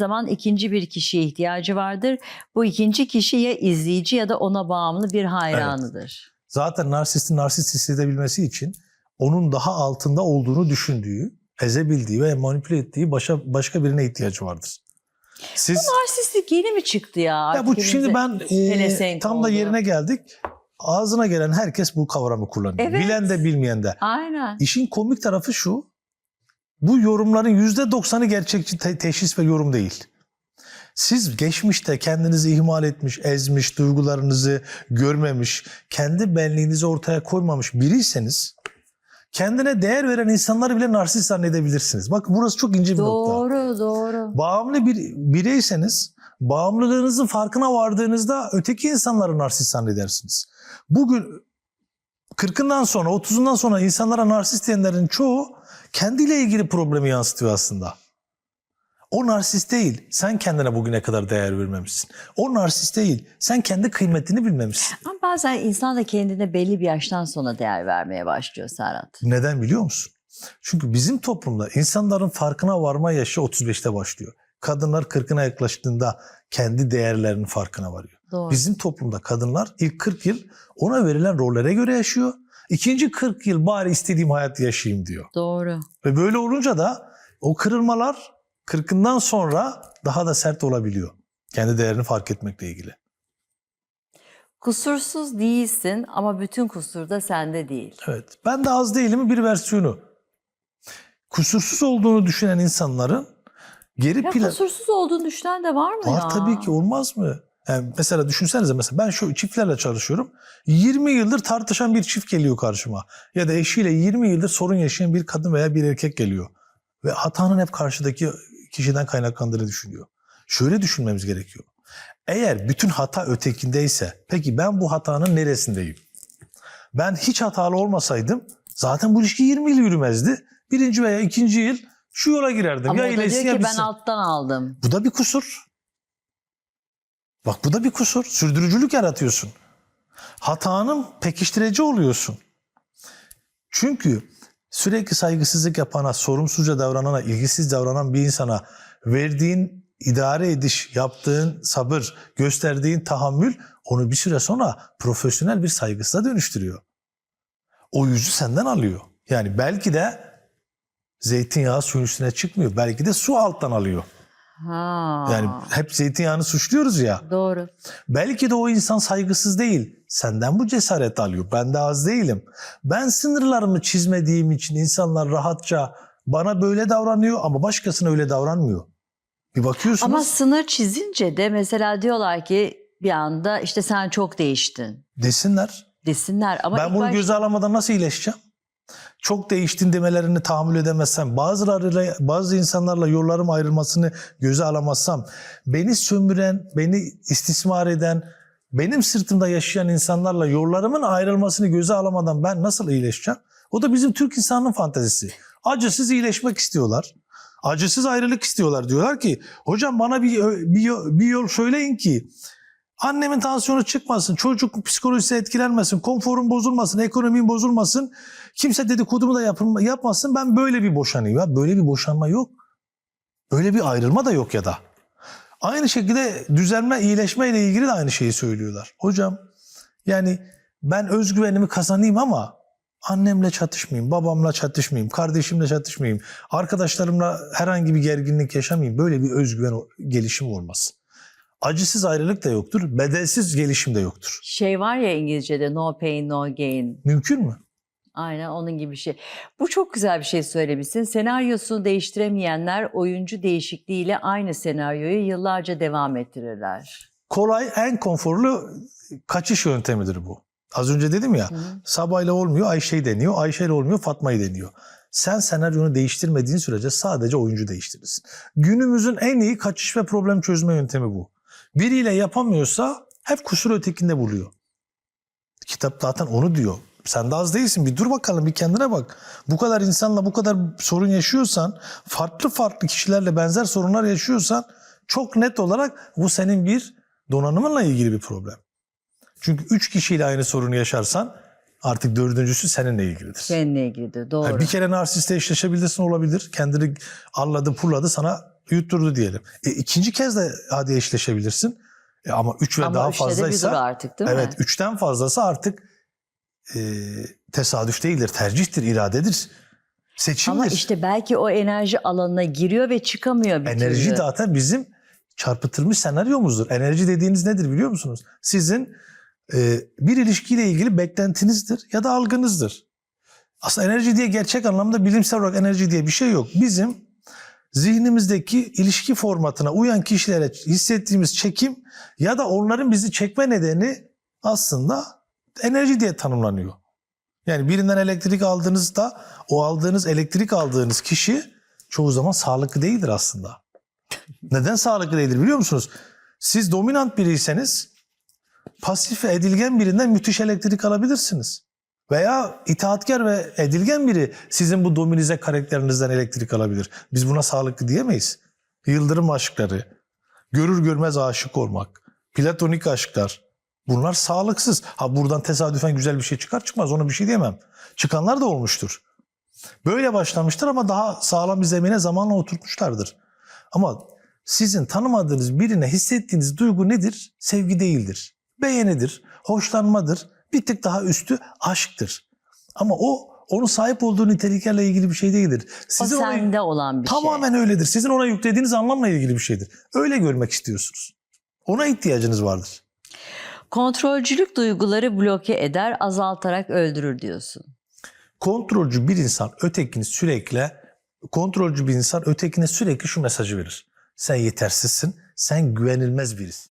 zaman ikinci bir kişiye ihtiyacı vardır. Bu ikinci kişi ya izleyici ya da ona bağımlı bir hayranıdır. Zaten narsistin narsist hissedebilmesi için onun daha altında olduğunu düşündüğü, ezebildiği ve manipüle ettiği başa, başka birine ihtiyacı vardır. Siz Narsistlik yeni mi çıktı ya? ya bu şimdi ben e, tam da oldu. yerine geldik. Ağzına gelen herkes bu kavramı kullanıyor. Evet. Bilen de bilmeyen de. Aynen. İşin komik tarafı şu. Bu yorumların yüzde doksanı gerçekçi te- teşhis ve yorum değil. Siz geçmişte kendinizi ihmal etmiş, ezmiş, duygularınızı görmemiş, kendi benliğinizi ortaya koymamış biriyseniz kendine değer veren insanları bile narsist zannedebilirsiniz. Bak burası çok ince bir nokta. Doğru doğru. Bağımlı bir bireyseniz bağımlılığınızın farkına vardığınızda öteki insanları narsist zannedersiniz. Bugün 40'ından sonra 30'undan sonra insanlara narsist diyenlerin çoğu kendiyle ilgili problemi yansıtıyor aslında. O narsist değil. Sen kendine bugüne kadar değer vermemişsin. O narsist değil. Sen kendi kıymetini bilmemişsin. Ama bazen insan da kendine belli bir yaştan sonra değer vermeye başlıyor Serhat. Neden biliyor musun? Çünkü bizim toplumda insanların farkına varma yaşı 35'te başlıyor. Kadınlar 40'ına yaklaştığında kendi değerlerinin farkına varıyor. Doğru. Bizim toplumda kadınlar ilk 40 yıl ona verilen rollere göre yaşıyor. İkinci 40 yıl bari istediğim hayatı yaşayayım diyor. Doğru. Ve böyle olunca da o kırılmalar 40'ından sonra daha da sert olabiliyor. Kendi değerini fark etmekle ilgili. Kusursuz değilsin ama bütün kusur da sende değil. Evet. Ben de az değilim bir versiyonu. Kusursuz olduğunu düşünen insanların geri Ya plan... kusursuz olduğunu düşünen de var mı ya? Var tabii ki olmaz mı? Yani mesela düşünsenize mesela ben şu çiftlerle çalışıyorum. 20 yıldır tartışan bir çift geliyor karşıma. Ya da eşiyle 20 yıldır sorun yaşayan bir kadın veya bir erkek geliyor. Ve hatanın hep karşıdaki kişiden kaynaklandığını düşünüyor. Şöyle düşünmemiz gerekiyor. Eğer bütün hata ötekindeyse peki ben bu hatanın neresindeyim? Ben hiç hatalı olmasaydım zaten bu ilişki 20 yıl yürümezdi. Birinci veya ikinci yıl şu yola girerdim. Ama ya o da diyor ki ben alttan aldım. Bu da bir kusur. Bak bu da bir kusur. Sürdürücülük yaratıyorsun. Hatanın pekiştirici oluyorsun. Çünkü sürekli saygısızlık yapana, sorumsuzca davranana, ilgisiz davranan bir insana verdiğin idare ediş, yaptığın sabır, gösterdiğin tahammül onu bir süre sonra profesyonel bir saygısına dönüştürüyor. O yüzü senden alıyor. Yani belki de zeytinyağı suyun üstüne çıkmıyor. Belki de su alttan alıyor. Ha. Yani hep zeytinyağını suçluyoruz ya. Doğru. Belki de o insan saygısız değil. Senden bu cesaret alıyor. Ben de az değilim. Ben sınırlarımı çizmediğim için insanlar rahatça bana böyle davranıyor ama başkasına öyle davranmıyor. Bir bakıyorsunuz. Ama sınır çizince de mesela diyorlar ki bir anda işte sen çok değiştin desinler. desinler. Ama ben bunu baş- göze alamadan nasıl iyileşeceğim? Çok değiştin demelerini tahammül edemezsem, bazılarıyla, bazı insanlarla yollarım ayrılmasını göze alamazsam, beni sömüren, beni istismar eden, benim sırtımda yaşayan insanlarla yollarımın ayrılmasını göze alamadan ben nasıl iyileşeceğim? O da bizim Türk insanının fantezisi. Acısız iyileşmek istiyorlar. Acısız ayrılık istiyorlar. Diyorlar ki hocam bana bir, bir, bir yol söyleyin ki Annemin tansiyonu çıkmasın, çocuk psikolojisi etkilenmesin, konforum bozulmasın, ekonomim bozulmasın. Kimse dedikodumu da yapmasın. Ben böyle bir boşanayım. Ya böyle bir boşanma yok. Böyle bir ayrılma da yok ya da. Aynı şekilde düzelme, iyileşme ile ilgili de aynı şeyi söylüyorlar. Hocam yani ben özgüvenimi kazanayım ama annemle çatışmayayım, babamla çatışmayayım, kardeşimle çatışmayayım, arkadaşlarımla herhangi bir gerginlik yaşamayayım. Böyle bir özgüven gelişimi olmaz. Acısız ayrılık da yoktur, bedelsiz gelişim de yoktur. şey var ya İngilizce'de no pain no gain. Mümkün mü? Aynen onun gibi bir şey. Bu çok güzel bir şey söylemişsin. Senaryosunu değiştiremeyenler oyuncu değişikliğiyle aynı senaryoyu yıllarca devam ettirirler. Kolay, en konforlu kaçış yöntemidir bu. Az önce dedim ya, Hı. Sabah'yla olmuyor Ayşe'yi deniyor, Ayşe'yle olmuyor Fatma'yı deniyor. Sen senaryonu değiştirmediğin sürece sadece oyuncu değiştirirsin. Günümüzün en iyi kaçış ve problem çözme yöntemi bu. Biriyle yapamıyorsa hep kusur ötekinde buluyor. Kitap zaten onu diyor. Sen de az değilsin. Bir dur bakalım, bir kendine bak. Bu kadar insanla bu kadar sorun yaşıyorsan, farklı farklı kişilerle benzer sorunlar yaşıyorsan çok net olarak bu senin bir donanımınla ilgili bir problem. Çünkü üç kişiyle aynı sorunu yaşarsan artık dördüncüsü seninle ilgilidir. Seninle ilgili de doğru. Yani bir kere narsiste eşleşebilirsin olabilir. Kendini alladı purladı sana yutturdu diyelim. E, ikinci kez de hadi eşleşebilirsin. E, ama 3 ve Ama daha üçte de fazlaysa artık değil evet mi? 3'ten fazlası artık e, tesadüf değildir, tercihtir, iradedir. Seçimdir. Ama işte belki o enerji alanına giriyor ve çıkamıyor bir Enerji türlü. zaten bizim çarpıtılmış senaryomuzdur. Enerji dediğiniz nedir biliyor musunuz? Sizin e, bir ilişkiyle ilgili beklentinizdir ya da algınızdır. Aslında enerji diye gerçek anlamda bilimsel olarak enerji diye bir şey yok. Bizim zihnimizdeki ilişki formatına uyan kişilere hissettiğimiz çekim ya da onların bizi çekme nedeni aslında enerji diye tanımlanıyor. Yani birinden elektrik aldığınızda o aldığınız elektrik aldığınız kişi çoğu zaman sağlıklı değildir aslında. Neden sağlıklı değildir biliyor musunuz? Siz dominant biriyseniz pasif ve edilgen birinden müthiş elektrik alabilirsiniz. Veya itaatkar ve edilgen biri sizin bu dominize karakterinizden elektrik alabilir. Biz buna sağlıklı diyemeyiz. Yıldırım aşkları, görür görmez aşık olmak, platonik aşklar bunlar sağlıksız. Ha buradan tesadüfen güzel bir şey çıkar çıkmaz ona bir şey diyemem. Çıkanlar da olmuştur. Böyle başlamıştır ama daha sağlam bir zemine zamanla oturtmuşlardır. Ama sizin tanımadığınız birine hissettiğiniz duygu nedir? Sevgi değildir. Beğenidir, hoşlanmadır. Bir tık daha üstü aşktır. Ama o onun sahip olduğu niteliklerle ilgili bir şey değildir. O Sizin ona- sende olan bir şey. tamamen öyledir. Sizin ona yüklediğiniz anlamla ilgili bir şeydir. Öyle görmek istiyorsunuz. Ona ihtiyacınız vardır. Kontrolcülük duyguları bloke eder, azaltarak öldürür diyorsun. Kontrolcü bir insan ötekini sürekli kontrolcü bir insan ötekine sürekli şu mesajı verir. Sen yetersizsin, sen güvenilmez birisin.